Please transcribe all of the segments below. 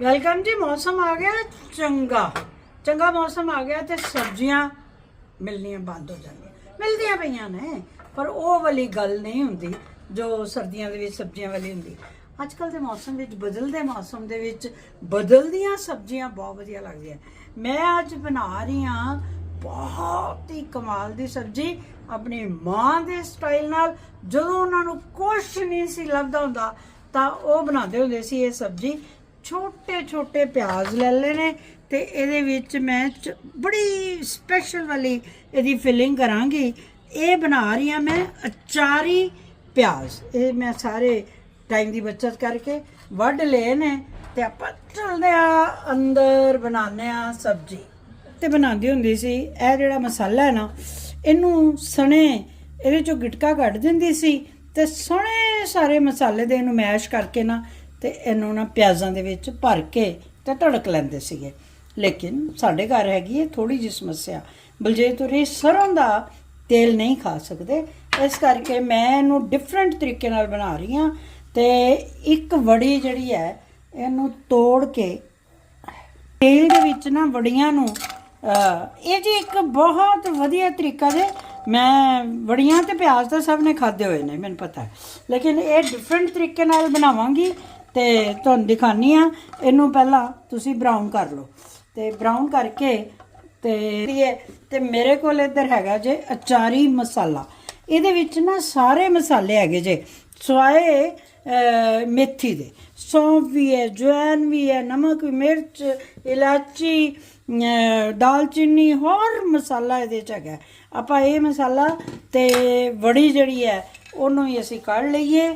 Welcome ਜੀ, ਮੌਸਮ ਆ ਗਿਆ ਚੰਗਾ। ਚੰਗਾ ਮੌਸਮ ਆ ਗਿਆ ਤੇ ਸਬਜ਼ੀਆਂ ਮਿਲਣੀਆਂ ਬੰਦ ਹੋ ਜਾਂਦੀਆਂ ਮਿਲਦੀਆਂ ਪਈਆਂ ਨੇ, ਪਰ ਉਹ ਵਾਲੀ ਗੱਲ ਨਹੀਂ ਹੁੰਦੀ, ਜੋ ਸਰਦੀਆਂ ਦੇ ਵਿੱਚ ਸਬਜ਼ੀਆਂ ਵਾਲੀ ਹੁੰਦੀ। ਅੱਜ ਕੱਲ ਦੇ ਮੌਸਮ ਵਿੱਚ, ਬਦਲਦੇ ਮੌਸਮ ਦੇ ਵਿੱਚ ਬਦਲਦੀਆਂ ਸਬਜ਼ੀਆਂ ਬਹੁਤ ਵਧੀਆ ਲੱਗਦੀਆਂ। ਮੈਂ ਅੱਜ ਬਣਾ ਰਹੀ ਹਾਂ ਬਹੁਤ ਹੀ ਕਮਾਲ ਦੀ ਸਬਜ਼ੀ, ਆਪਣੀ ਮਾਂ ਦੇ ਸਟਾਈਲ ਨਾਲ। ਜਦੋਂ ਉਹਨਾਂ ਨੂੰ ਕੁਛ ਨਹੀਂ ਸੀ ਲੱਭਦਾ ਹੁੰਦਾ, ਤਾਂ ਉਹ ਬਣਾਉਂਦੇ ਹੁੰਦੇ ਸੀ ਇਹ ਸਬਜ਼ੀ। ਛੋਟੇ ਛੋਟੇ ਪਿਆਜ਼ ਲੈ ਲਏ ਨੇ ਤੇ ਇਹਦੇ ਵਿੱਚ ਮੈਂ ਚ- ਬੜੀ ਸਪੈਸ਼ਲ ਵਾਲੀ ਇਹਦੀ ਫਿਲਿੰਗ ਕਰਾਂਗੀ। ਇਹ ਬਣਾ ਰਹੀ ਹਾਂ ਮੈਂ ਅਚਾਰੀ ਪਿਆਜ਼। ਇਹ ਮੈਂ ਸਾਰੇ ਟਾਈਮ ਦੀ ਬਚਤ ਕਰਕੇ ਵੱਢ ਲਏ ਨੇ ਤੇ ਆਪਾਂ ਚੱਲਦੇ ਆ ਅੰਦਰ ਬਣਾਉਂਦੇ ਆ ਸਬਜ਼ੀ। ਤੇ ਬਣਾਉਂਦੀ ਹੁੰਦੀ ਸੀ, ਇਹ ਜਿਹੜਾ ਮਸਾਲਾ ਹੈ ਨਾ, ਇਹਨੂੰ ਸਣੇ, ਇਹਦੇ ਚੋਂ ਗਿਟਕਾ ਕੱਢ ਦਿੰਦੀ ਸੀ ਤੇ ਸੋਹਣੇ ਸਾਰੇ ਮਸਾਲੇ ਦੇ ਇਹਨੂੰ ਮੈਸ਼ ਕਰਕੇ ਨਾ ਤੇ ਇਹਨੂੰ ਨਾ ਪਿਆਜ਼ਾਂ ਦੇ ਵਿੱਚ ਭਰ ਕੇ ਤੇ ਤੜਕ ਲੈਂਦੇ ਸੀਗੇ। ਲੇਕਿਨ ਸਾਡੇ ਘਰ ਹੈਗੀ ਹੈ ਥੋੜੀ ਜਿਹੀ ਸਮੱਸਿਆ। ਬਲਜੇ ਉਰੇ ਸਰੋਂ ਦਾ ਤੇਲ ਨਹੀਂ ਖਾ ਸਕਦੇ। ਇਸ ਕਰਕੇ ਮੈਂ ਇਹਨੂੰ ਡਿਫਰੈਂਟ ਤਰੀਕੇ ਨਾਲ ਬਣਾ ਰਹੀ ਹਾਂ ਤੇ ਇੱਕ ਵੜੀ ਜਿਹੜੀ ਹੈ, ਇਹਨੂੰ ਤੋੜ ਕੇ ਤੇਲ ਦੇ ਵਿੱਚ ਨਾ ਵੜੀਆਂ ਨੂੰ ਇਹ ਜੀ ਇੱਕ ਬਹੁਤ ਵਧੀਆ ਤਰੀਕਾ ਦੇ ਮੈਂ ਵੜੀਆਂ ਤੇ ਪਿਆਜ਼ ਤਾਂ ਸਭ ਨੇ ਖਾਦੇ ਹੋਏ ਨੇ, ਮੈਨੂੰ ਪਤਾ ਲੇਕਿਨ ਇਹ ਡਿਫਰੈਂਟ ਤਰੀਕੇ ਨਾਲ ਬਣਾਵਾਂਗੀ ਤੇ ਤੁਹਾਨੂੰ ਦਿਖਾਨੀ ਆ, ਇਹਨੂੰ ਪਹਿਲਾਂ ਤੁਸੀਂ ਬਰਾਊਨ ਕਰ ਲਓ। ਤੇ ਬਰਾਊਨ ਕਰਕੇ ਤੇ ਤੇ ਮੇਰੇ ਕੋਲ ਇੱਧਰ ਹੈਗਾ ਜੇ ਅਚਾਰੀ ਮਸਾਲਾ। ਇਹਦੇ ਵਿੱਚ ਨਾ ਸਾਰੇ ਮਸਾਲੇ ਹੈਗੇ ਜੇ। ਸਵਾਏ ਮੇਥੀ ਦੇ। ਸੌਂਫ ਵੀ ਹੈ, ਜਵੈਨ ਵੀ ਹੈ, ਨਮਕ ਵੀ ਮਿਰਚ, ਇਲਾਚੀ ਦਾਲਚੀਨੀ, ਹੋਰ ਮਸਾਲਾ ਇਹਦੇ ਚ ਹੈਗਾ। ਆਪਾਂ ਇਹ ਮਸਾਲਾ ਤੇ ਵੜੀ ਜਿਹੜੀ ਹੈ, ਉਹਨੂੰ ਹੀ ਅਸੀਂ ਕੱਢ ਲਈਏ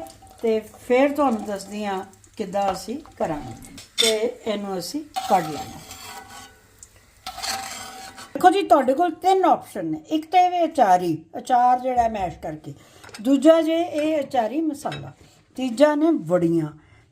ਤੇ ਫਿਰ ਤੁਹਾਨੂੰ ਦੱਸਦੀ ਹਾਂ ਕਿੱਦਾਂ ਅਸੀਂ ਕਰਾਂਗੇ ਤੇ ਇਹਨੂੰ ਅਸੀਂ ਕੱਢ ਲੈਣਾ। ਦੇਖੋ ਜੀ, ਤੁਹਾਡੇ ਕੋਲ ਤਿੰਨ ਆਪਸ਼ਨ ਨੇ। ਇੱਕ ਤਾਂ ਇਹ ਅਚਾਰੀ, ਅਚਾਰ ਜਿਹੜਾ ਮੈਸ਼ ਕਰਕੇ। ਦੂਜਾ ਜੇ ਇਹ ਅਚਾਰੀ ਮਸਾਲਾ। ਤੀਜਾ ਨੇ ਵੜੀਆਂ।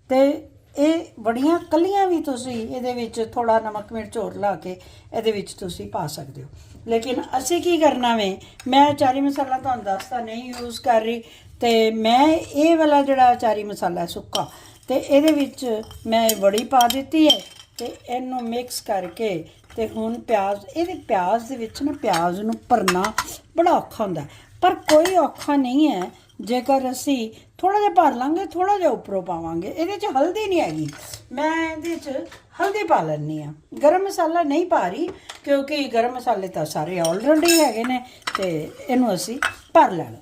ਤੇ ਇਹ ਵੜੀਆਂ ਕੱਲੀਆਂ ਵੀ ਤੁਸੀਂ ਇਹਦੇ ਵਿੱਚ ਥੋੜਾ ਨਮਕ, ਮਿਰਚ ਹੋਰ ਲਾ ਕੇ ਇਹਦੇ ਵਿੱਚ ਤੁਸੀਂ ਪਾ ਸਕਦੇ ਹੋ। ਲੇਕਿਨ ਅਸੀਂ ਕੀ ਕਰਨਾ ਵੇ? ਮੈਂ ਅਚਾਰੀ ਮਸਾਲਾ ਤੁਹਾਨੂੰ ਦੱਸਦਾ, ਨਹੀਂ ਯੂਜ਼ ਕਰ ਰਹੀ। ਤੇ ਮੈਂ ਇਹ ਵਾਲਾ ਜਿਹੜਾ ਅਚਾਰੀ ਮਸਾਲਾ ਸੁੱਕਾ ਤੇ ਇਹਦੇ ਵਿੱਚ ਮੈਂ ਵੜੀ ਪਾ ਦਿੱਤੀ ਹੈ ਤੇ ਇਹਨੂੰ ਮਿਕਸ ਕਰਕੇ ਤੇ ਹੁਣ ਪਿਆਜ਼, ਇਹਦੇ ਪਿਆਜ਼ ਦੇ ਵਿੱਚ ਨਾ ਪਿਆਜ਼ ਨੂੰ ਭਰਨਾ ਬੜਾ ਔਖਾ ਹੁੰਦਾ ਪਰ ਕੋਈ ਔਖਾ ਨਹੀਂ ਹੈ, ਜੇਕਰ ਅਸੀਂ ਥੋੜਾ ਜਿਹਾ ਭਰ ਲਾਂਗੇ ਥੋੜਾ ਜਿਹਾ ਉੱਪਰੋਂ ਪਾਵਾਂਗੇ, ਇਹਦੇ 'ਚ ਹਲਦੀ ਨਹੀਂ ਹੈਗੀ। ਮੈਂ ਇਹਦੇ 'ਚ ਹਲਦੀ ਪਾ ਲੈਣੀ ਆ ਗਰਮ ਮਸਾਲਾ ਨਹੀਂ ਪਾ ਰਹੀ, ਕਿਉਂਕਿ ਗਰਮ ਮਸਾਲੇ ਤਾਂ ਸਾਰੇ ਆਲਰੇਡੀ ਹੈਗੇ ਨੇ ਤੇ ਇਹਨੂੰ ਅਸੀਂ ਭਰ ਲੈਣਾ।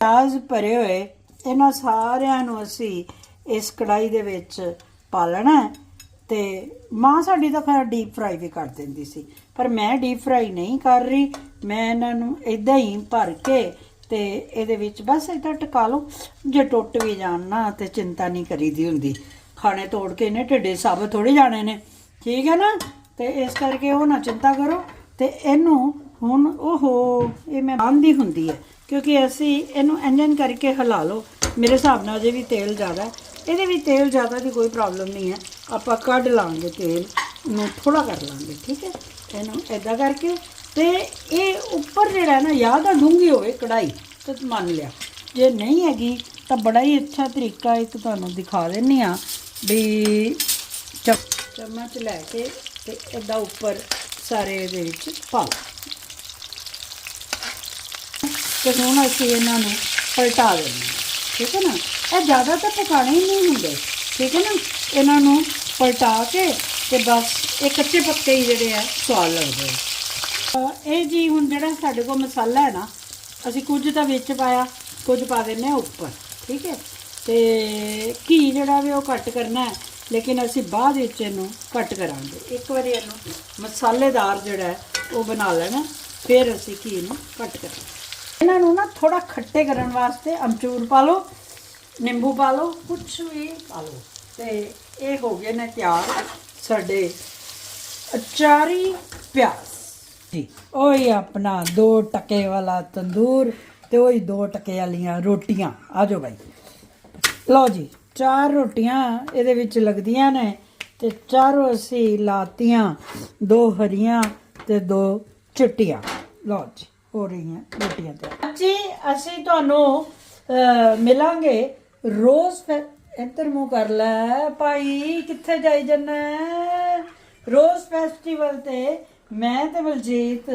ਪਿਆਜ਼ ਭਰੇ ਹੋਏ, ਇਹਨਾਂ ਸਾਰਿਆਂ ਨੂੰ ਅਸੀਂ ਇਸ ਕੜਾਈ ਦੇ ਵਿੱਚ ਪਾ ਲੈਣਾ ਤੇ ਮਾਂ ਸਾਡੀ ਤਾਂ ਖੈਰ ਡੀਪ ਫਰਾਈ ਵੀ ਕਰ ਦਿੰਦੀ ਸੀ। ਪਰ ਮੈਂ ਡੀਪ ਫਰਾਈ ਨਹੀਂ ਕਰ ਰਹੀ, ਮੈਂ ਇਹਨਾਂ ਨੂੰ ਇਦਾਂ ਹੀ ਭਰ ਕੇ ਤੇ ਇਹਦੇ ਵਿੱਚ ਬਸ ਇਦਾਂ ਟਕਾ ਲਓ, ਜੇ ਟੁੱਟ ਵੀ ਜਾਣ ਨਾ ਤੇ ਚਿੰਤਾ ਨਹੀਂ ਕਰੀਦੀ ਹੁੰਦੀ। ਖਾਣੇ ਤੋੜ ਕੇ ਇਹਨੇ ਢਿੱਡੇ ਸਾਬਤ ਥੋੜੇ ਜਾਣੇ ਨੇ। ਠੀਕ ਹੈ ਨਾ? ਤੇ ਇਸ ਕਰਕੇ ਉਹ ਨਾ ਚਿੰਤਾ ਕਰੋ ਤੇ ਇਹਨੂੰ ਹੁਣ ਓਹੋ, ਇਹ ਮੈਂ ਬੰਦੀ ਹੁੰਦੀ ਹੈ। ਕਿਉਂਕਿ ਅਸੀਂ ਇਹਨੂੰ ਇੰਜਨ ਕਰਕੇ ਹਿਲਾ ਲਓ। ਮੇਰੇ ਹਿਸਾਬ ਨਾਲ ਅਜੇ ਵੀ ਤੇਲ ਜ਼ਿਆਦਾ ਇਹਦੇ ਵਿੱਚ ਤੇਲ ਜ਼ਿਆਦਾ ਦੀ ਕੋਈ ਪ੍ਰੋਬਲਮ ਨਹੀਂ ਹੈ। ਆਪਾਂ ਕੱਢ ਲਾਂਗੇ ਤੇਲ ਨੂੰ ਥੋੜਾ ਕਰ ਲਾਂਗੇ, ਠੀਕ ਹੈ? ਇਹਨੂੰ ਐਦਾਂ ਕਰਕੇ ਤੇ ਇਹ ਉੱਪਰ ਜਿਹੜਾ ਨਾ ਜਾਂ ਤਾਂ ਡੂੰਗੀ ਹੋਵੇ ਕੜਾਈ ਤੇ ਮੰਨ ਲਿਆ। ਜੇ ਨਹੀਂ ਹੈਗੀ, ਤਾਂ ਬੜਾ ਹੀ ਅੱਛਾ ਤਰੀਕਾ ਇੱਕ ਤੁਹਾਨੂੰ ਦਿਖਾ ਦਿੰਨੀ ਆ ਵੀ ਚਮ- ਚਮਚ ਲੈ ਕੇ ਤੇ ਐਦਾਂ ਉੱਪਰ ਸਾਰੇ ਇਹਦੇ ਵਿੱਚ ਪਾ ਲਓ। ਤੇ ਹੁਣ ਅਸੀਂ ਇਹਨਾਂ ਨੂੰ ਪਲਟਾ ਦੇਣਾ ਠੀਕ ਹੈ ਨਾ? ਇਹ ਜ਼ਿਆਦਾ ਤਾਂ ਪਕਾਣੇ ਹੀ ਨਹੀਂ ਹੁੰਦੇ, ਠੀਕ ਹੈ ਨਾ? ਇਹਨਾਂ ਨੂੰ ਪਲਟਾ ਕੇ ਤੇ ਬਸ ਇਹ ਕੱਚੇ ਪੱਕੇ ਹੀ ਜਿਹੜੇ ਆ, ਸਵਾਦ ਲੱਗਦੇ ਆ। ਇਹ ਜੀ ਹੁਣ ਜਿਹੜਾ ਸਾਡੇ ਕੋਲ ਮਸਾਲਾ ਹੈ ਨਾ, ਅਸੀਂ ਕੁਝ ਤਾਂ ਵਿੱਚ ਪਾਇਆ, ਕੁਝ ਪਾ ਦਿੰਨੇ ਆ ਉੱਪਰ, ਠੀਕ ਹੈ? ਤੇ ਘੀ ਜਿਹੜਾ ਵੀ ਉਹ ਕੱਟ ਕਰਨਾ ਹੈ, ਲੇਕਿਨ ਅਸੀਂ ਬਾਅਦ ਵਿੱਚ ਇਹਨੂੰ ਕੱਟ ਕਰਾਂਗੇ। ਇੱਕ ਵਾਰੀ ਇਹਨੂੰ ਮਸਾਲੇਦਾਰ ਜਿਹੜਾ ਉਹ ਬਣਾ ਲੈਣਾ, ਫਿਰ ਅਸੀਂ ਘੀ ਨੂੰ ਕੱਟ ਕਰਾਂਗੇ। ਇਹਨਾਂ ਨੂੰ ਨਾ ਥੋੜਾ ਖੱਟੇ ਕਰਨ ਵਾਸਤੇ ਅਮਚੂਰ ਪਾ ਲਓ ਨਿੰਬੂ ਪਾ ਲਓ ਕੁਛ ਵੀ ਪਾ ਲਓ। ਤੇ ਇਹ ਹੋ ਗਏ ਨੇ ਤਿਆਰ ਸਾਡੇ ਅਚਾਰੀ ਪਿਆਜ਼। ਜੀ। ਉਹੀ ਆਪਣਾ ਦੋ ਟਕੇ ਵਾਲਾ ਤੰਦੂਰ ਤੇ ਉਹੀ ਦੋ ਟਕੇ ਵਾਲੀਆਂ ਰੋਟੀਆਂ। ਆ ਜਾਓ ਭਾਈ ਲਓ ਜੀ ਚਾਰ ਰੋਟੀਆਂ ਇਹਦੇ ਵਿੱਚ ਲੱਗਦੀਆਂ ਨੇ ਤੇ ਚਾਰੋਂ ਅਸੀਂ ਲਾਤੀਆਂ ਦੋ ਹਰੀਆਂ ਤੇ ਦੋ ਚਿੱਟੀਆਂ। ਲਓ ਜੀ। ਹੋ ਰਹੀਆਂ ਰੋਟੀਆਂ ਤੇ। ਜੀ ਅਸੀਂ ਤੁਹਾਨੂੰ ਮਿਲਾਂਗੇ। ਰੋਜ਼ ਇੱਧਰ ਮੂੰਹ ਕਰ ਲੈ, ਭਾਈ, ਕਿੱਥੇ ਜਾਈ ਜੰਨਾ? ਰੋਜ਼ ਫੈਸਟੀਵਲ ਤੇ ਮੈਂ ਤੇ ਬਲਜੀਤ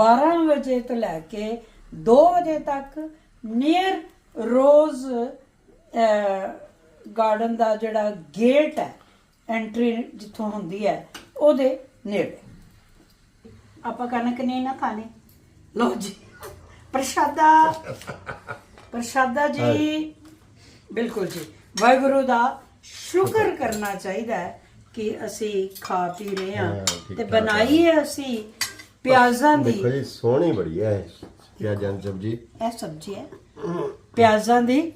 12 ਵਜੇ ਤੋਂ ਲੈ ਕੇ 2 ਵਜੇ ਤੱਕ ਨੀਅਰ ਰੋਜ਼ ਗਾਰਡਨ ਦਾ ਜਿਹੜਾ ਗੇਟ ਹੈ ਐਂਟਰੀ ਜਿੱਥੋਂ ਹੁੰਦੀ ਹੈ, ਉਹਦੇ ਨੇੜੇ। ਆਪਾਂ ਕਣਕ ਨਹੀਂ ਨਾ ਖਾਣੀ। ਲੋ ਜੀ। ਪ੍ਰਸ਼ਾਦਾ। ਪ੍ਰਸ਼ਾਦਾ ਜੀ। ਬਿਲਕੁਲ ਜੀ। ਵਾਹਿਗੁਰੂ ਦਾ ਸ਼ੁਕਰ ਕਰਨਾ ਚਾਹੀਦਾ ਹੈ ਕਿ ਅਸੀਂ ਖਾ ਪੀ ਰਹੇ ਹਾਂ, ਤੇ ਬਣਾਈ ਹੈ। ਅਸੀਂ ਪਿਆਜ਼ਾਂ ਦੀ। ਦੇਖੋ ਜੀ ਸੋਹਣੀ ਬੜੀ ਹੈ ਪਿਆਜ਼ਾਂ ਦੀ ਸਬਜ਼ੀ। ਇਹ ਸਬਜ਼ੀ ਹੈ। ਪਿਆਜ਼ਾਂ ਦੀ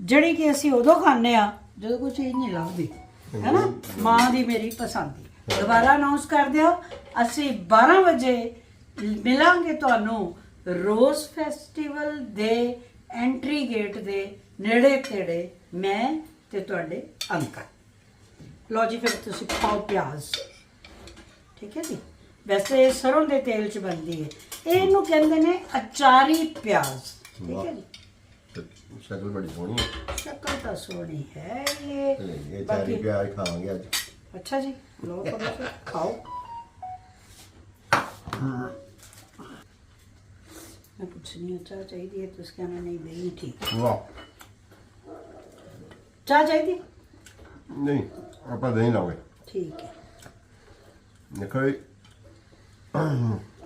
ਜਿਹੜੀ ਕਿ ਅਸੀਂ ਉਦੋਂ ਖਾਂਦੇ ਆ ਜਦੋਂ ਕੋਈ ਚੀਜ਼ ਨਹੀਂ ਲੱਭਦੀ ਹੈ ਨਾ? ਮਾਂ ਦੀ ਮੇਰੀ ਪਸੰਦ ਦੁਬਾਰਾ ਅਨਾਉਂਸ ਕਰ ਦਿਓ ਅਸੀਂ 12 ਵਜੇ ਮਿਲਾਂਗੇ ਤੁਹਾਨੂੰ ਰੋਜ਼ ਫੈਸਟੀਵਲ ਦੇ ਐਂਟਰੀ ਗੇਟ ਦੇ ਨੇੜੇ ਤੇੜੇ ਮੈਂ ਤੇ ਤੁਹਾਡੇ ਅੰਕਲ। ਲੋ ਜੀ ਫਿਰ ਤੁਸੀਂ ਖਾਓ ਪਿਆਜ਼। ਠੀਕ ਹੈ ਜੀ? ਵੈਸੇ ਇਹ ਸਰੋਂ ਦੇ ਤੇਲ ਚ ਬਣਦੀ ਹੈ। ਇਹਨੂੰ ਕਹਿੰਦੇ ਨੇ ਅਚਾਰੀ ਪਿਆਜ਼। ਠੀਕ ਹੈ ਜੀ? ਸ਼ਕਲ ਬੜੀ ਸੋਹਣੀ ਹੈ। ਸ਼ਕਲ ਤਾਂ ਸੋਹਣੀ ਹੈ ਇਹ। ਇਹ ਚਾਰੀ ਬਾਕੀ ਪਿਆਜ਼ ਖਾਵਾਂਗੇ ਅੱਜ। ਅੱਛਾ ਜੀ ਲੋ ਕਰੋ ਖਾਓ। ਮੈਂ ਪੁੱਛਣੀ ਹਾਂ ਚਾਹ ਚਾਹੀਦੀ ਹੈ? ਤੁਸੀਂ ਕਹਿੰਦੇ ਨਹੀਂ ਨਹੀਂ ਠੀਕ ਵਾਹ। ਚਾਹ ਚਾਹੀਦੀ? ਨਹੀਂ ਆਪਾਂ ਦਹੀਂ ਲਾਵਾਂਗੇ ਠੀਕ ਹੈ। ਜੀ।